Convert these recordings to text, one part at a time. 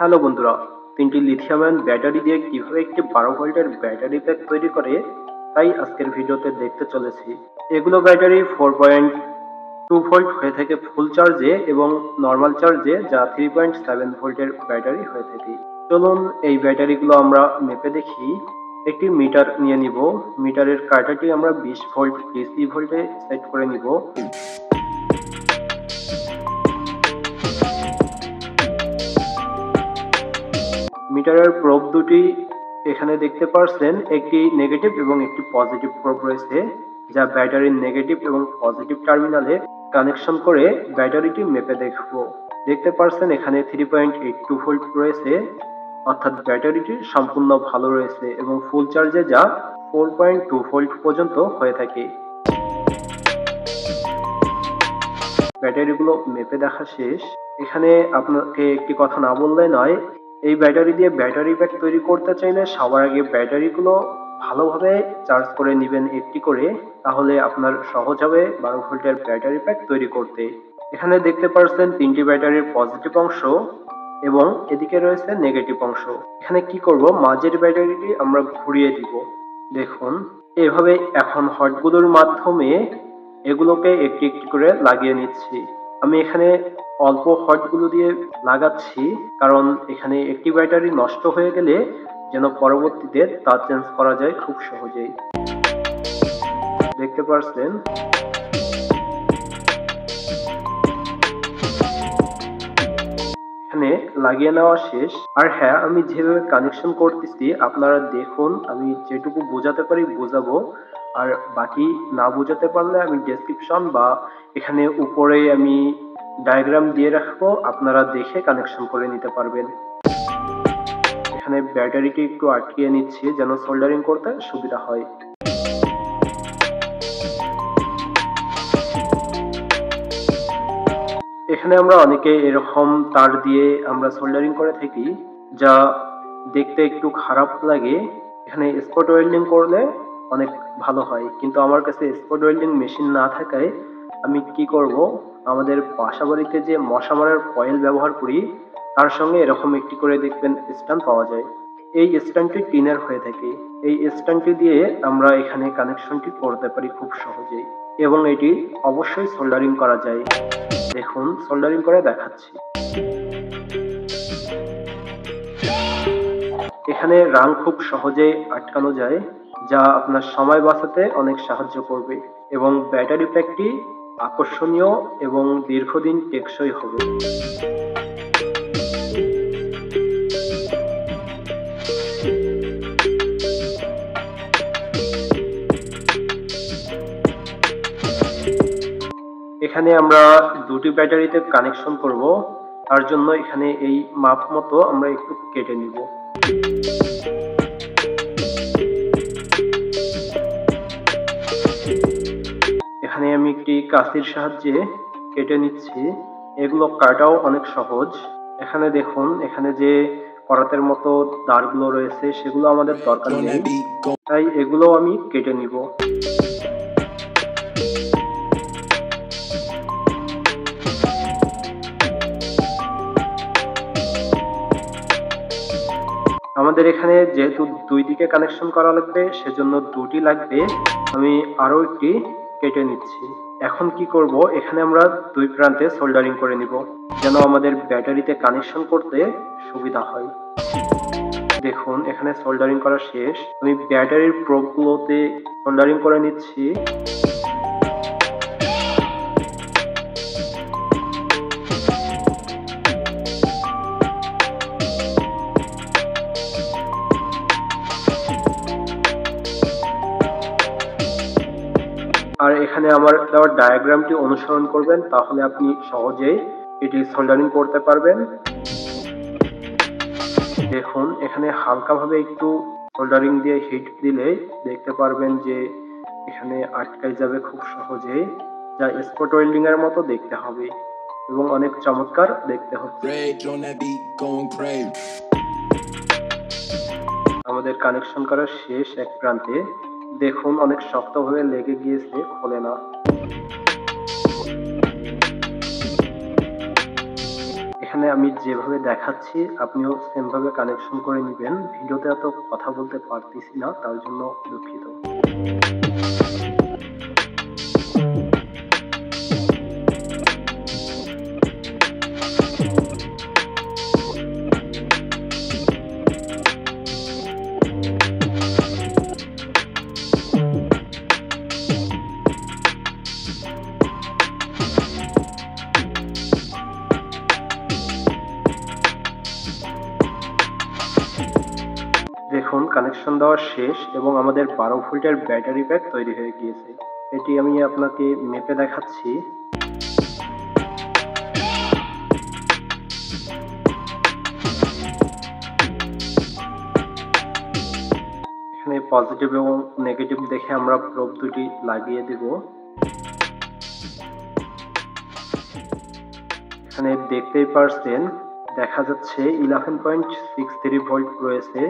Hello বন্ধুরা, তিনটি lithium ion battery দিয়ে কীভাবে একটি বারো ভোল্টের ব্যাটারি প্যাক তৈরি করে, তাই আজকের ভিডিওতে দেখতে চলেছি। এগুলো battery four point two volt হয়ে থাকে ফুল চার্জে এবং নর্মাল চার্জে যা থ্রি পয়েন্ট সেভেন ভোল্টের ব্যাটারি হয়ে থাকে। চলুন এই ব্যাটারিগুলো আমরা মেপে দেখি। একটি মিটার নিয়ে নিব। মিটারের কাটাটি আমরা বিশ ভোল্ট ডিসি ভোল্টে সেট করে নিব। মিটারের প্রোব দুটি এখানে দেখতে পারছেন। একটি নেগেটিভ এবং একটি পজিটিভ প্রোব রয়েছে, যা ব্যাটারির নেগেটিভ এবং পজিটিভ টার্মিনালে কানেকশন করে ব্যাটারিটি মেপে দেখব। দেখতে পারছেন এখানে three point eight two volt রয়েছে, অর্থাৎ ব্যাটারিটি সম্পূর্ণ ভালো রয়েছে এবং ফুল চার্জে যা ফোর পয়েন্ট টু ভোল্ট পর্যন্ত হয়ে থাকে। ব্যাটারিগুলো মেপে দেখা শেষ। এখানে আপনাকে একটি কথা না বললে নয় এই ব্যাটারি দিয়ে ব্যাটারি ব্যাগ তৈরি করতে চাইলে সবার আগে ব্যাটারিগুলো ভালোভাবে চার্জ করে নেবেন একটি করে, তাহলে আপনার সহজ হবে বারো ভোল্টের ব্যাটারি প্যাক তৈরি করতে। এখানে দেখতে পাচ্ছেন তিনটি ব্যাটারির পজিটিভ অংশ এবং এদিকে রয়েছে নেগেটিভ অংশ। এখানে কি করব? মাঝের ব্যাটারিটি আমরা ঘুরিয়ে দিব। দেখুন, এভাবে এখন হটগুলোর মাধ্যমে এগুলোকে একটি একটি করে লাগিয়ে নিচ্ছি। আমি এখানে অল্প হটগুলো দিয়ে লাগাচ্ছি, কারণ এখানে একটি ব্যাটারি নষ্ট হয়ে গেলে যেন পরবর্তীতে তা চেঞ্জ করা যায় খুব সহজেই। দেখতে পারছেন? এখানে লাগিয়ে নেওয়া শেষ। আর হ্যাঁ আমি যেভাবে কানেকশন করতেছি, আপনারা দেখুন, আমি যেটুকু বোঝাতে পারি বোঝাবো। আর বাকি না বোঝাতে পারলে আমি ডেসক্রিপশন বা এখানে উপরে আমি ডায়াগ্রাম দিয়ে রাখব, আপনারা দেখে কানেকশন করে নিতে পারবেন। এখানে ব্যাটারিটি একটু আটকিয়ে নিচ্ছি, যেন সোল্ডারিং করতে সুবিধা হয়। এখানে আমরা অনেকে এরকম তার দিয়ে আমরা সোল্ডারিং করে থাকি, যা দেখতে একটু খারাপ লাগে। এখানে স্পট ওয়েল্ডিং করলে অনেক ভালো হয়। কিন্তু আমার কাছে স্পট ওয়েল্ডিং মেশিন না থাকায় আমি কি করব? আমাদের বাসা বাড়িতে যে মশা মারার কয়েল ব্যবহার করি, তার সঙ্গে এরকম একটি করে দেখবেন স্ট্যান্ড পাওয়া যায়। এই স্ট্যান্ডটি টিনের হয়ে থাকে। এই স্ট্যান্ডটি দিয়ে আমরা এখানে কানেকশনটি করতে পারি খুব সহজেই। এবং এটি অবশ্যই সোল্ডারিং করা যায়। দেখুন সোল্ডারিং করে দেখাচ্ছি। এখানে রাং খুব সহজে আটকানো যায়, যা আপনার সময় বাঁচাতে অনেক সাহায্য করবে এবং ব্যাটারি প্যাকটি আকর্ষণীয় এবং দীর্ঘদিন টেকসই হবে। এখানে আমরা দুটি ব্যাটারিতে কানেকশন করব। তার জন্য এখানে এই মাপ মতো আমরা একটু কেটে নিব। এখানে আমি একটি কাঁচির সাহায্যে কেটে নিচ্ছি। এগুলো কাটাও অনেক সহজ। এখানে দেখুন, এখানে যে করাতের মতো দাঁড়গুলো রয়েছে, সেগুলো আমাদের দরকার নেই। তাই এগুলো আমি কেটে নিব। আমাদের এখানে যেহেতু দুই দিকে কানেকশন করা লাগবে, সেজন্য দুটি লাগবে। আমি আরও একটি কেটে নিচ্ছি। এখন কি করব? এখানে আমরা দুই প্রান্তে সোল্ডারিং করে নিব, যেন আমাদের ব্যাটারিতে কানেকশন করতে সুবিধা হয়। দেখুন, এখানে সোল্ডারিং করা শেষ। আমি ব্যাটারির প্রোবগুলোতে সোল্ডারিং করে নিচ্ছি। এখানে আমার দেওয়ার ডায়াগ্রামটি অনুসরণ করবেন তাহলে আপনি সহজেই এটি সোল্ডারিং করতে পারবেন। দেখুন এখানে হালকাভাবে একটু সোল্ডারিং দিয়ে হিট দিলে দেখতে পারবেন যে এখানে আটকাই যাবে খুব সহজেই যা স্পট ওয়েল্ডিং এর মতো দেখতে হবে এবং অনেক চমৎকার দেখতে হচ্ছে. আমাদের কানেকশন করা শেষ এক প্রান্তে। দেখুন, অনেক শক্তভাবে লেগে গিয়েছে, খোলে না। এখানে আমি যেভাবে দেখাচ্ছি, আপনিও সেমভাবে কানেকশন করে নেবেন। ভিডিওতে এত কথা বলতে পারতেছি না, তার জন্য দুঃখিত। দেওয়া শেষ এবং আমাদের বারো ভোল্টের ব্যাটারি প্যাক তৈরি হয়ে গিয়েছে। এটি আমি আপনাকে মেপে দেখাচ্ছি। এখানে পজিটিভ এবং নেগেটিভ দেখে আমরা প্রোব দুটি লাগিয়ে দেব। এখানে দেখতেই পারছেন, দেখা যাচ্ছে eleven point six three volt রয়েছে।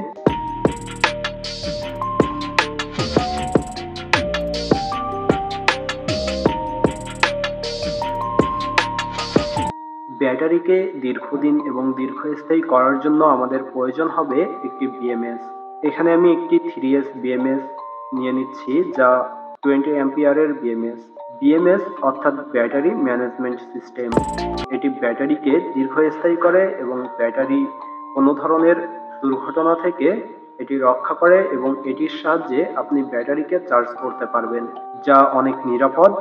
ব্যাটারিকে দীর্ঘদিন এবং দীর্ঘস্থায়ী করার জন্য আমাদের প্রয়োজন হবে একটি বিএমএস এখানে আমি একটি থ্রি এস বিএমএস নিয়ে নিচ্ছি, যা টোয়েন্টি অ্যাম্পিয়ারের বিএমএস বিএমএস অর্থাৎ ব্যাটারি ম্যানেজমেন্ট সিস্টেম এটি ব্যাটারিকে দীর্ঘস্থায়ী করে এবং ব্যাটারি কোনো ধরনের দুর্ঘটনা থেকে এটি রক্ষা করে এবং এটির সাহায্যে আপনি ব্যাটারিকে চার্জ করতে পারবেন, যা অনেক নিরাপদ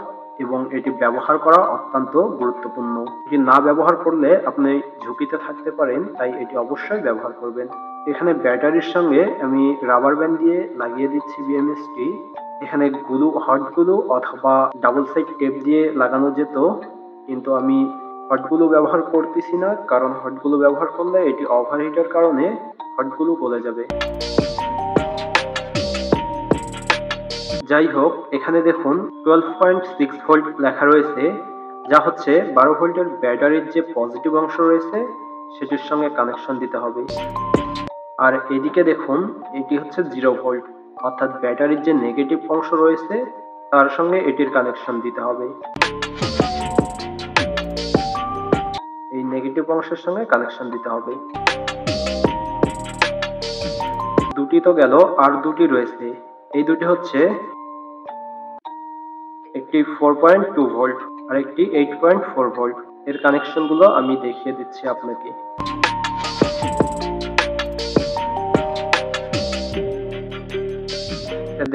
এবং এটি ব্যবহার করা অত্যন্ত গুরুত্বপূর্ণ। এটি না ব্যবহার করলে আপনি ঝুঁকিতে থাকতে পারেন, তাই এটি অবশ্যই ব্যবহার করবেন। এখানে ব্যাটারির সঙ্গে আমি রাবার ব্যান্ড দিয়ে লাগিয়ে দিচ্ছি বিএমএসটি এখানে গ্লু, হট গ্লু অথবা ডাবল সাইড টেপ দিয়ে লাগানো যেত, কিন্তু আমি হটগুলো ব্যবহার করতেছি না, কারণ হটগুলো ব্যবহার করলে এটি ওভারহিটের কারণে হটগুলো গলে যাবে। যাই হোক এখানে দেখুন টুয়েলভ পয়েন্ট সিক্স ভোল্ট লেখা রয়েছে, যা হচ্ছে বারো ভোল্টের ব্যাটারির যে পজিটিভ অংশ রয়েছে, সেটির সঙ্গে কানেকশন দিতে হবে। আর এদিকে দেখুন, এটি হচ্ছে জিরো ভোল্ট অর্থাৎ ব্যাটারির যে নেগেটিভ অংশ রয়েছে, তার সঙ্গে এটির কানেকশন দিতে হবে। এই নেগেটিভ অংশের সঙ্গে কানেকশন দিতে হবে। দুটি তো গেল, আর দুটি রয়েছে। এই দুটি হচ্ছে একটি ফোর পয়েন্ট টু ভোল্ট আর একটি এইট পয়েন্ট ফোর ভোল্ট এর কানেকশনগুলো আমি দেখিয়ে দিচ্ছি আপনাকে।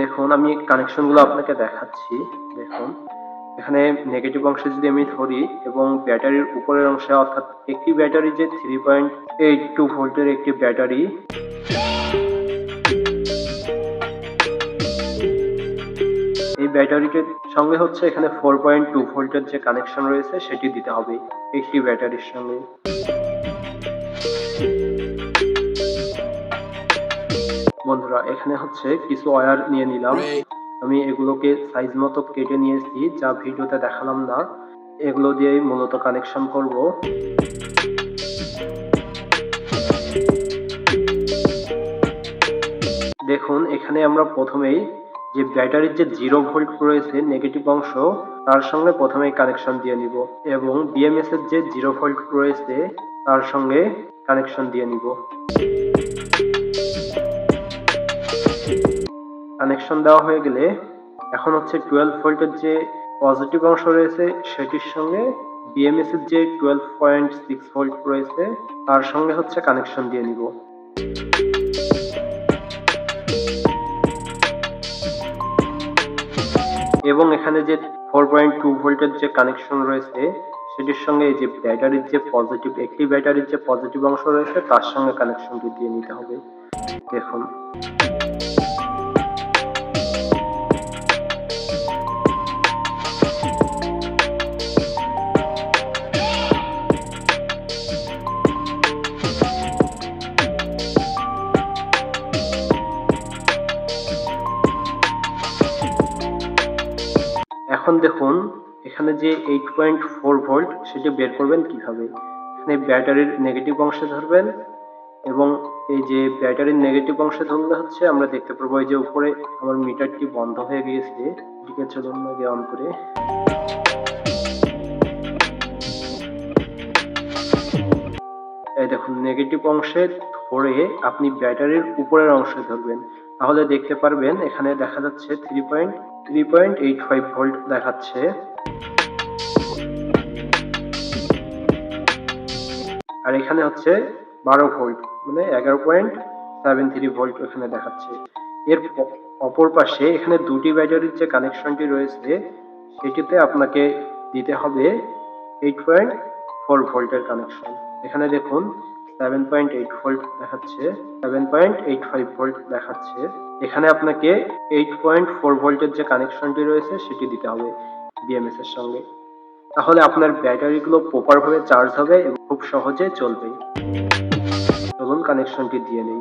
দেখুন, আমি কানেকশনগুলো আপনাকে দেখাচ্ছি। দেখুন, এখানে নেগেটিভ অংশে যদি আমি ধরি এবং ব্যাটারির উপরের অংশে, অর্থাৎ একটি ব্যাটারি যে থ্রি পয়েন্ট এইট টু ভোল্টের একটি ব্যাটারি ব্যাটারিটির সঙ্গে হচ্ছে এখানে ফোর পয়েন্ট টু ভোল্টের যে কানেকশন রয়েছে, সেটি দিতে হবে একটি ব্যাটারির সঙ্গে। বন্ধুরা, এখানে হচ্ছে কিছু ওয়্যার নিয়ে নিলাম। আমি এগুলোকে সাইজ মতো কেটে নিয়েছি, যা ভিডিওতে দেখালাম না। এগুলো দিয়েই মূলত কানেকশন করব। দেখুন, এখানে আমরা প্রথমেই যে ব্যাটারির যে জিরো ভোল্ট রয়েছে নেগেটিভ অংশ, তার সঙ্গে প্রথমেই কানেকশন দিয়ে নিব এবং বিএমএস এর যে জিরো ভোল্ট রয়েছে, তার সঙ্গে কানেকশন দিয়ে নিব। কানেকশন দেওয়া হয়ে গেলে এখন হচ্ছে টুয়েলভ ভোল্টের যে পজিটিভ অংশ রয়েছে, সেটির সঙ্গে বিএমএস এর যে টুয়েলভ পয়েন্ট সিক্স ভোল্ট রয়েছে, তার সঙ্গে হচ্ছে কানেকশন দিয়ে নিব। এবং এখানে যে ফোর পয়েন্ট টু ভোল্টের যে কানেকশন রয়েছে, সেটির সঙ্গে এই যে ব্যাটারির যে পজিটিভ একটি ব্যাটারির যে পজিটিভ অংশ রয়েছে, তার সঙ্গে কানেকশনটি দিয়ে নিতে হবে। দেখুন। এখন দেখুন, এখানে যে এইট পয়েন্ট ফোর ভোল্ট সেটি বের করবেন কীভাবে? এখানে ব্যাটারির নেগেটিভ অংশে ধরবেন এবং এই যে ব্যাটারির নেগেটিভ অংশে ধরলে হচ্ছে আমরা দেখতে পারব এই যে উপরে আমার মিটারটি বন্ধ হয়ে গিয়েছে। এটিকে চলুন আগে অন করে। এই দেখুন নেগেটিভ অংশে ধরে আপনি ব্যাটারির উপরের অংশে ধরবেন। তাহলে দেখতে পারবেন, এখানে দেখা যাচ্ছে three point three point eight five volt দেখাচ্ছে। আর এখানে হচ্ছে বারো ভোল্ট মানে এগারো পয়েন্ট সেভেন থ্রি ভোল্ট এখানে দেখাচ্ছে। এর অপর পাশে এখানে দুটি ব্যাটারির যে কানেকশনটি রয়েছে, সেটিতে আপনাকে দিতে হবে এইট পয়েন্ট ফোর ভোল্টের কানেকশন এখানে দেখুন সেভেন পয়েন্ট এইট ভোল্ট দেখাচ্ছে seven point eight five volt দেখাচ্ছে। এখানে আপনাকে এইট পয়েন্ট ফোর ভোল্টের যে কানেকশনটি রয়েছে, সেটি দিতে হবে বিএমএস এর সঙ্গে। তাহলে আপনার ব্যাটারিগুলো প্রপার ভাবে চার্জ হবে এবং খুব সহজে চলবে। চলুন কানেকশনটি দিয়ে নেই।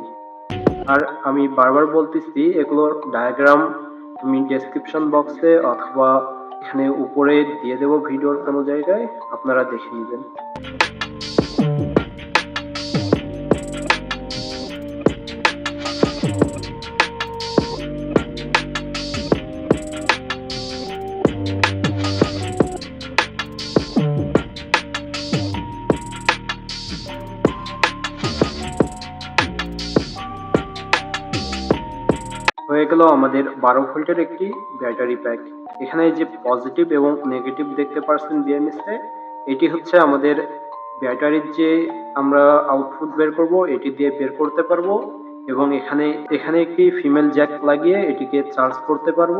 আর আমি বারবার বলতেছি, এগুলোর ডায়াগ্রাম আমি ডেসক্রিপশন বক্সে অথবা এখানে উপরে দিয়ে দেবো ভিডিওর কোনো জায়গায়, আপনারা দেখে নেবেন। গেল আমাদের বারো ভোল্টের একটি ব্যাটারি প্যাক। এখানে যে পজিটিভ এবং নেগেটিভ দেখতে পারছেন বিএমএসে এটি হচ্ছে আমাদের ব্যাটারির যে আমরা আউটপুট বের করব, এটি দিয়ে বের করতে পারব এবং এখানে এখানে একটি ফিমেল জ্যাক লাগিয়ে এটিকে চার্জ করতে পারব।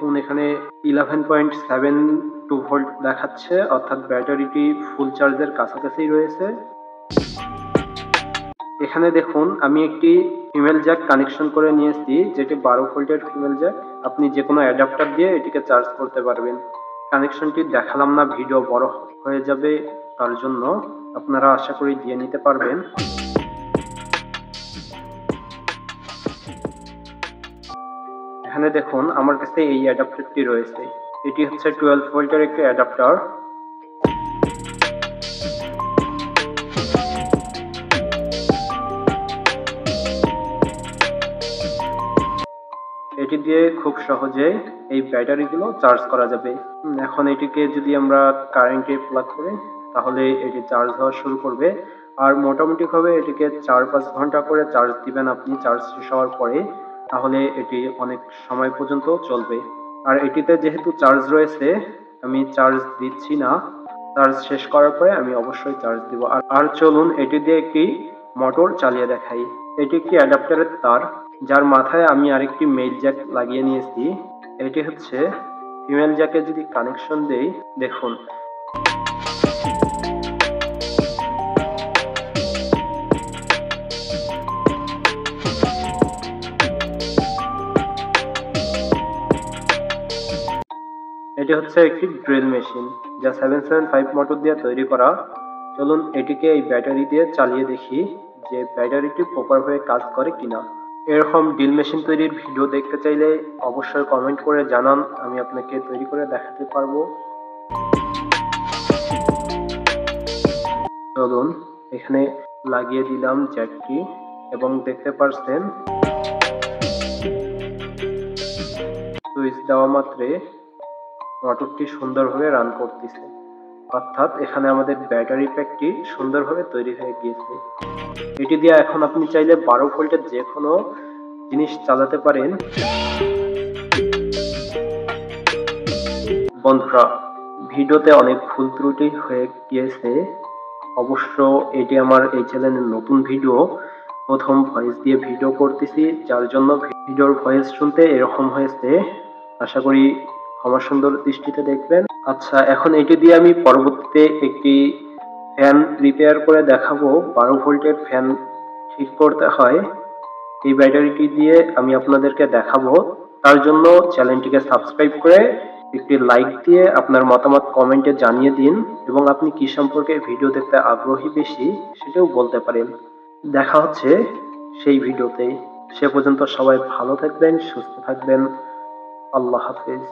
দেখুন, এখানে eleven point seven two volt দেখাচ্ছে, অর্থাৎ ব্যাটারিটি ফুল চার্জের কাছাকাছি রয়েছে। এখানে দেখুন, আমি একটি ফিমেল জ্যাক কানেকশন করে নিয়েছি, যেটি বারো ভোল্টের ফিমেল জ্যাক আপনি যে কোনো অ্যাডাপ্টার দিয়ে এটিকে চার্জ করতে পারবেন। কানেকশনটি দেখালাম না ভিডিও বড় হয়ে যাবে, তার জন্য আপনারা আশা করি দিয়ে নিতে পারবেন। এখানে দেখুন, আমার কাছে এই অ্যাডাপ্টারটি রয়েছে। এটি হচ্ছে টুয়েলভ ভোল্টের একটি অ্যাডাপ্টার। এটি দিয়ে খুব সহজে এই ব্যাটারিগুলো চার্জ করা যাবে। এখন এটিকে যদি আমরা কারেন্টে প্লাগ করি, তাহলে এটি চার্জ হওয়া শুরু করবে। আর মোটামুটি ভাবে এটিকে চার পাঁচ ঘণ্টা করে চার্জ দিবেন আপনি চার্জ শেষ হওয়ার পরে। তাহলে এটি অনেক সময় পর্যন্ত চলবে। আর এটিতে যেহেতু চার্জ রয়েছে, আমি চার্জ দিচ্ছি না। চার্জ শেষ করার পরে আমি অবশ্যই চার্জ দিব। আর চলুন এটি দিয়ে একটি মোটর চালিয়ে দেখাই। এটি একটি অ্যাডাপ্টারের তার, যার মাথায় আমি আরেকটি মেল জ্যাক লাগিয়ে নিয়েছি। এটি হচ্ছে ফিমেল জ্যাকে যদি কানেকশন দেই, দেখুন এটি হচ্ছে একটি ড্রিল মেশিন, যা সেভেন সেভেন ফাইভ মোটর দিয়ে তৈরি করা। চলুন এটিকে এই ব্যাটারি দিয়ে চালিয়ে দেখি যে ব্যাটারিটি প্রপারভাবে কাজ করে কিনা। এরকম ড্রিল মেশিন তৈরির ভিডিও দেখতে চাইলে অবশ্যই কমেন্ট করে জানান, আমি আপনাকে তৈরি করে দেখাতে পারব। চলুন, এখানে লাগিয়ে দিলাম জ্যাকটি এবং দেখতে পারছেন, সুইচ দেওয়া মাত্রে মোটরটি সুন্দরভাবে রান করতেছে। অর্থাৎ এখানে আমাদের ব্যাটারি প্যাকটি সুন্দরভাবে তৈরি হয়ে গিয়েছে। এটি দিয়ে এখন আপনি চাইলে বারো ভোল্টের যে কোনো জিনিস চালাতে পারেন। বন্ধুরা, ভিডিওতে অনেক ভুল ত্রুটি হয়ে গিয়েছে। অবশ্য এটি আমার এই চ্যানেলের নতুন ভিডিও প্রথম ভয়েস দিয়ে ভিডিও করতেছি, যার জন্য ভিডিওর ভয়েস শুনতে এরকম হয়েছে। আশা করি ক্ষমা সুন্দর দৃষ্টিতে দেখবেন। আচ্ছা এখন এটি দিয়ে আমি পরবর্তীতে একটি ফ্যান রিপেয়ার করে দেখাবো। বারো ভোল্টের ফ্যান ঠিক করতে হয়। এই ব্যাটারিটি দিয়ে আমি আপনাদেরকে দেখাবো। তার জন্য চ্যানেলটিকে সাবস্ক্রাইব করে একটি লাইক দিয়ে আপনার মতামত কমেন্টে জানিয়ে দিন এবং আপনি কি সম্পর্কে ভিডিও দেখতে আগ্রহী বেশি সেটাও বলতে পারেন। দেখা হচ্ছে সেই ভিডিওতে সে পর্যন্ত সবাই ভালো থাকবেন, সুস্থ থাকবেন। আল্লাহ হাফেজ।